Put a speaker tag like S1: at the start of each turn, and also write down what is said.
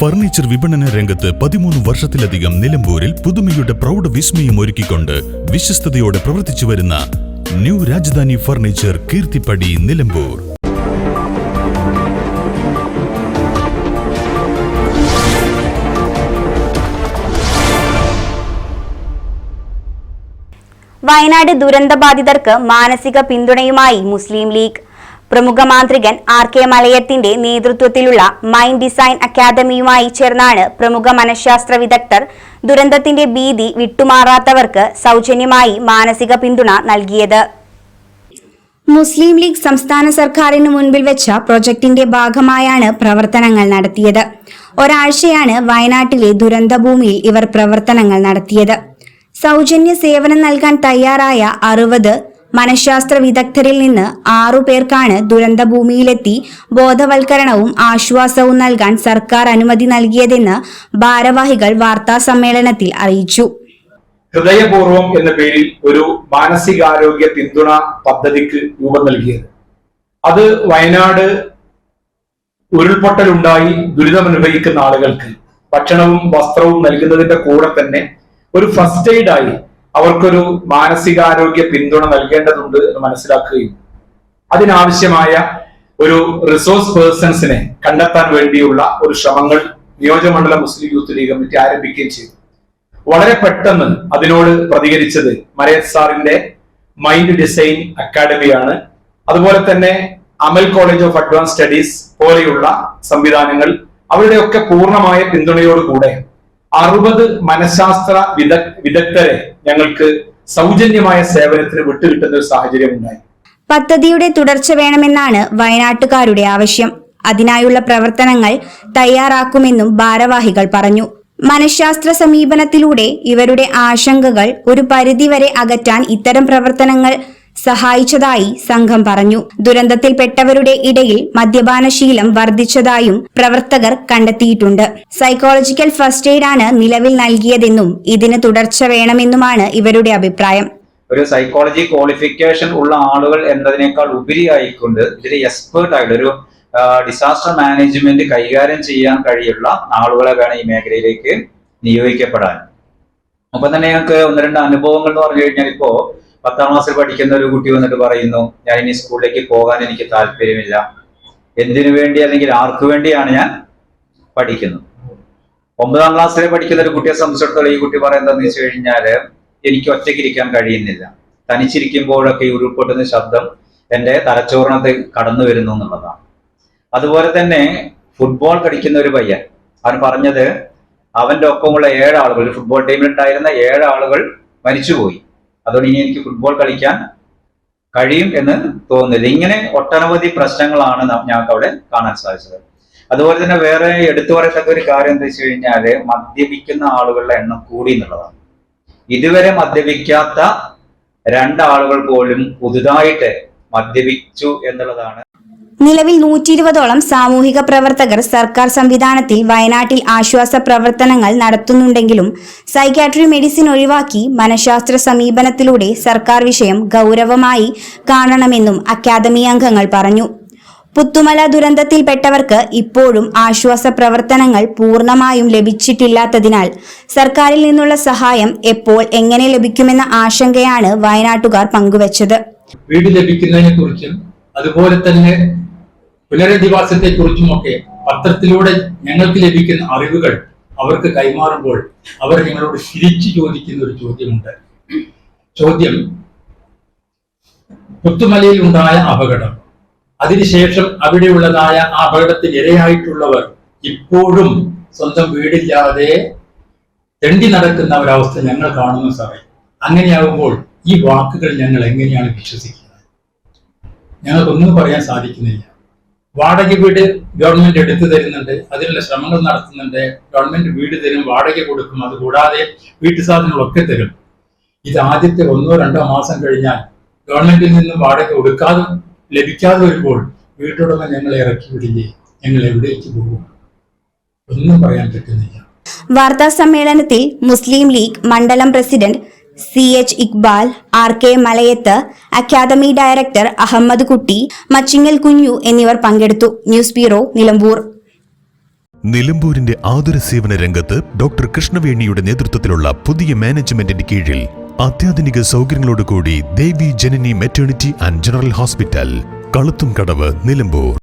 S1: Furniture വിപണന രംഗത്ത് പതിമൂന്ന് വർഷത്തിലധികം നിലമ്പൂരിൽ പുതുമയുടെ പ്രൗഢ വിസ്മയം ഒരുക്കിക്കൊണ്ട് വിശ്വസ്തയോടെ പ്രവർത്തിച്ചു വരുന്ന ന്യൂ രാജധാനി ഫർണിച്ചർ കീർത്തിപ്പടി നിലമ്പൂർ.
S2: വയനാട് ദുരന്തബാധിതർക്ക് മാനസിക പിന്തുണയുമായി മുസ്ലിം ലീഗ്. പ്രമുഖ മാന്ത്രികൻ ആർ കെ മലയത്തിന്റെ നേതൃത്വത്തിലുള്ള മൈൻഡ് ഡിസൈൻ അക്കാദമിയുമായി ചേർന്നാണ് പ്രമുഖ മനഃശാസ്ത്ര വിദഗ്ധർ ദുരന്തത്തിന്റെ ഭീതി വിട്ടുമാറാത്തവർക്ക് സൗജന്യമായി മാനസിക പിന്തുണ നൽകിയത്. മുസ്ലിം ലീഗ് സംസ്ഥാന സർക്കാരിന് മുൻപിൽ വെച്ച പ്രൊജക്ടിന്റെ ഭാഗമായാണ് പ്രവർത്തനങ്ങൾ നടത്തിയത്. ഒരാഴ്ചയാണ് വയനാട്ടിലെ ദുരന്തഭൂമിയിൽ ഇവർ പ്രവർത്തനങ്ങൾ നടത്തിയത്. സൗജന്യ സേവനം നൽകാൻ തയ്യാറായ അറുപത് മനഃശാസ്ത്ര വിദഗ്ധരിൽ നിന്ന് ആറു പേർക്കാണ് ദുരന്തഭൂമിയിലെത്തി ബോധവൽക്കരണവും ആശ്വാസവും നൽകാൻ സർക്കാർ അനുമതി നൽകിയതെന്ന് ഭാരവാഹികൾ വാർത്താ സമ്മേളനത്തിൽ അറിയിച്ചു.
S3: ഹൃദയപൂർവം എന്ന പേരിൽ ഒരു മാനസികാരോഗ്യ പിന്തുണ പദ്ധതിക്ക് രൂപം നൽകിയത്. അത് വയനാട് ഉരുൾപൊട്ടലുണ്ടായി ദുരിതമനുഭവിക്കുന്ന ആളുകൾക്ക് ഭക്ഷണവും വസ്ത്രവും നൽകുന്നതിന്റെ കൂടെ തന്നെ ഒരു ഫസ്റ്റ് എയ്ഡ് ആയി അവർക്കൊരു മാനസികാരോഗ്യ പിന്തുണ നൽകേണ്ടതുണ്ട് എന്ന് മനസ്സിലാക്കുകയും അതിനാവശ്യമായ ഒരു റിസോഴ്സ് പേഴ്സൺസിനെ കണ്ടെത്താൻ വേണ്ടിയുള്ള ഒരു ശ്രമങ്ങൾ നിയോജകമണ്ഡല മുസ്ലിം യൂത്ത് ലീഗ് കമ്മിറ്റി ആരംഭിക്കുകയും ചെയ്തു. വളരെ പെട്ടെന്ന് അതിനോട് പ്രതികരിച്ചത് മരയത്ത് സാറിന്റെ മൈൻഡ് ഡിസൈൻ അക്കാഡമിയാണ് അതുപോലെ തന്നെ Amal college of advance studies പോലെയുള്ള സംവിധാനങ്ങൾ അവരുടെയൊക്കെ പൂർണമായ പിന്തുണയോടുകൂടെ അറുപത് മനഃശാസ്ത്ര വിദഗ് വിദഗ്ധരെ ഞങ്ങൾക്ക് സൗജന്യമായ സേവനത്തിന് വിട്ടുകിട്ടുന്ന ഒരു സാഹചര്യം ഉണ്ടായി.
S2: പദ്ധതിയുടെ തുടർച്ച വേണമെന്നാണ് വയനാട്ടുകാരുടെ ആവശ്യം. അതിനായുള്ള പ്രവർത്തനങ്ങൾ തയ്യാറാക്കുമെന്നും ഭാരവാഹികൾ പറഞ്ഞു. മനഃശാസ്ത്ര സമീപനത്തിലൂടെ ഇവരുടെ ആശങ്കകൾ ഒരു പരിധിവരെ അകറ്റാൻ ഇത്തരം പ്രവർത്തനങ്ങൾ സഹായിച്ചതായി സംഘം പറഞ്ഞു. ദുരന്തത്തിൽപ്പെട്ടവരുടെ ഇടയിൽ മദ്യപാനശീലം വർദ്ധിച്ചതായും പ്രവർത്തകർ കണ്ടെത്തിയിട്ടുണ്ട്. സൈക്കോളജിക്കൽ ഫസ്റ്റ് എയ്ഡ് ആണ് നിലവിൽ നൽകിയതെന്നും ഇതിന് തുടർച്ച വേണമെന്നുമാണ് ഇവരുടെ അഭിപ്രായം.
S4: ഒരു സൈക്കോളജി ക്വാളിഫിക്കേഷൻ ഉള്ള ആളുകൾ എന്നതിനേക്കാൾ ഉപരിയായിക്കൊണ്ട് ഇതിൽ എക്സ്പേർട്ട് ആയിട്ട് ഒരു ഡിസാസ്റ്റർ മാനേജ്മെന്റ് കൈകാര്യം ചെയ്യാൻ കഴിയുള്ള ആളുകളെ വേണം ഈ മേഖലയിലേക്ക് നിയോഗിക്കപ്പെടാൻ. അപ്പൊ തന്നെ ഞങ്ങൾക്ക് ഒന്ന് രണ്ട് അനുഭവങ്ങൾ എന്ന് പറഞ്ഞു കഴിഞ്ഞാൽ ഇപ്പോ പത്താം ക്ലാസ്സിൽ പഠിക്കുന്ന ഒരു കുട്ടി വന്നിട്ട് പറയുന്നു ഞാൻ ഇനി സ്കൂളിലേക്ക് പോകാൻ എനിക്ക് താല്പര്യമില്ല. എന്തിനു വേണ്ടി അല്ലെങ്കിൽ ആർക്കു വേണ്ടിയാണ് ഞാൻ പഠിക്കുന്നത്? ഒമ്പതാം ക്ലാസ്സിൽ പഠിക്കുന്ന ഒരു കുട്ടിയെ സംബന്ധിച്ചിടത്തോളം ഈ കുട്ടി പറയുന്നതെന്ന് വെച്ച് കഴിഞ്ഞാൽ എനിക്ക് ഒറ്റയ്ക്ക് ഇരിക്കാൻ കഴിയുന്നില്ല. തനിച്ചിരിക്കുമ്പോഴൊക്കെ ഈ ഉരുൾപൊട്ടുന്ന ശബ്ദം എന്റെ തലച്ചോറിനകത്ത് കടന്നു വരുന്നു എന്നുള്ളതാണ്. അതുപോലെ തന്നെ ഫുട്ബോൾ കളിക്കുന്ന ഒരു പയ്യൻ അവൻ പറഞ്ഞത് അവന്റെ ഒപ്പമുള്ള ഏഴ് ആളുകൾ ഒരു ഫുട്ബോൾ ടീമിൽ ഉണ്ടായിരുന്ന ഏഴ് ആളുകൾ മരിച്ചുപോയി. അതുകൊണ്ട് ഇനി എനിക്ക് ഫുട്ബോൾ കളിക്കാൻ കഴിയും എന്ന് തോന്നുന്നില്ല. ഇങ്ങനെ ഒട്ടനവധി പ്രശ്നങ്ങളാണ് ഞങ്ങൾക്ക് അവിടെ കാണാൻ സാധിച്ചത്. അതുപോലെ തന്നെ വേറെ എടുത്തു പറയത്തക്ക ഒരു കാര്യം എന്താ വെച്ച് കഴിഞ്ഞാൽ മദ്യപിക്കുന്ന ആളുകളുടെ എണ്ണം കൂടി എന്നുള്ളതാണ്. ഇതുവരെ മദ്യപിക്കാത്ത രണ്ടാളുകൾ പോലും പുതുതായിട്ട് മദ്യപിച്ചു എന്നുള്ളതാണ്
S2: നിലവിൽ നൂറ്റി ഇരുപതോളം സാമൂഹിക പ്രവർത്തകർ സർക്കാർ സംവിധാനത്തിൽ വയനാട്ടിൽ ആശ്വാസ പ്രവർത്തനങ്ങൾ നടത്തുന്നുണ്ടെങ്കിലും സൈക്യാട്രി മെഡിസിൻ ഒഴിവാക്കി മനഃശാസ്ത്ര സമീപനത്തിലൂടെ സർക്കാർ വിഷയം ഗൗരവമായി കാണണമെന്നും അക്കാദമി അംഗങ്ങൾ പറഞ്ഞു. പുത്തുമല ദുരന്തത്തിൽപ്പെട്ടവർക്ക് ഇപ്പോഴും ആശ്വാസ പ്രവർത്തനങ്ങൾ പൂർണമായും ലഭിച്ചിട്ടില്ലാത്തതിനാൽ സർക്കാരിൽ നിന്നുള്ള സഹായം എപ്പോൾ എങ്ങനെ ലഭിക്കുമെന്ന ആശങ്കയാണ് വയനാട്ടുകാർ പങ്കുവച്ചത്.
S5: വീട് ലഭിക്കുന്നതിനെ കുറിച്ചും അതുപോലെ തന്നെ പുനരധിവാസത്തെ കുറിച്ചുമൊക്കെ പത്രത്തിലൂടെ ഞങ്ങൾക്ക് ലഭിക്കുന്ന അറിവുകൾ അവർക്ക് കൈമാറുമ്പോൾ അവർ ഞങ്ങളോട് തിരിച്ചു ചോദിക്കുന്ന ഒരു ചോദ്യമുണ്ട്. ചോദ്യം പുത്തുമലയിൽ ഉണ്ടായ അപകടം. അതിനുശേഷം അവിടെയുള്ളതായ ആ അപകടത്തിൽ ഇരയായിട്ടുള്ളവർ ഇപ്പോഴും സ്വന്തം വീടില്ലാതെ തെണ്ടി നടക്കുന്ന ഒരവസ്ഥ ഞങ്ങൾ കാണുന്നു സാറേ. അങ്ങനെയാകുമ്പോൾ ഈ വാക്കുകൾ ഞങ്ങൾ എങ്ങനെയാണ് വിശ്വസിക്കുന്നത്? ഞങ്ങൾക്കൊന്നും പറയാൻ സാധിക്കുന്നില്ല. വാടക വീട് ഗവൺമെന്റ് എടുത്തു തരുന്നുണ്ട് അതിനുള്ള ശ്രമങ്ങൾ നടത്തുന്നുണ്ട്. ഗവൺമെന്റ് വീട് തരും വാടക കൊടുക്കും അത് കൂടാതെ വീട്ടു സാധനങ്ങളൊക്കെ തരും. ഇത് ആദ്യത്തെ ഒന്നോ രണ്ടോ മാസം കഴിഞ്ഞാൽ ഗവൺമെന്റിൽ നിന്നും വാടക കൊടുക്കാതെ ലഭിക്കാതെ വരുമ്പോൾ വീട്ടുടമ ഞങ്ങളെ ഇറക്കി വിടില്ലേ? ഞങ്ങൾ എവിടേക്ക് പോകും? ഒന്നും പറയാൻ പറ്റുന്നില്ല.
S2: വാർത്താ സമ്മേളനത്തിൽ മുസ്ലിം ലീഗ് മണ്ഡലം president C H Iqbal R K Malayath academy director Ahammed Kutty Machingal Kunju എന്നിവർ പങ്കെടുത്തു. News bureau Nilambur.
S1: നിലമ്പൂരിന്റെ ആതുര സേവന രംഗത്ത് ഡോക്ടർ കൃഷ്ണവേണിയുടെ നേതൃത്വത്തിലുള്ള പുതിയ മാനേജ്മെന്റിന്റെ കീഴിൽ അത്യാധുനിക സൗകര്യങ്ങളോടുകൂടി Devi Janani maternity and general hospital Kaluthumkadavu Nilambur.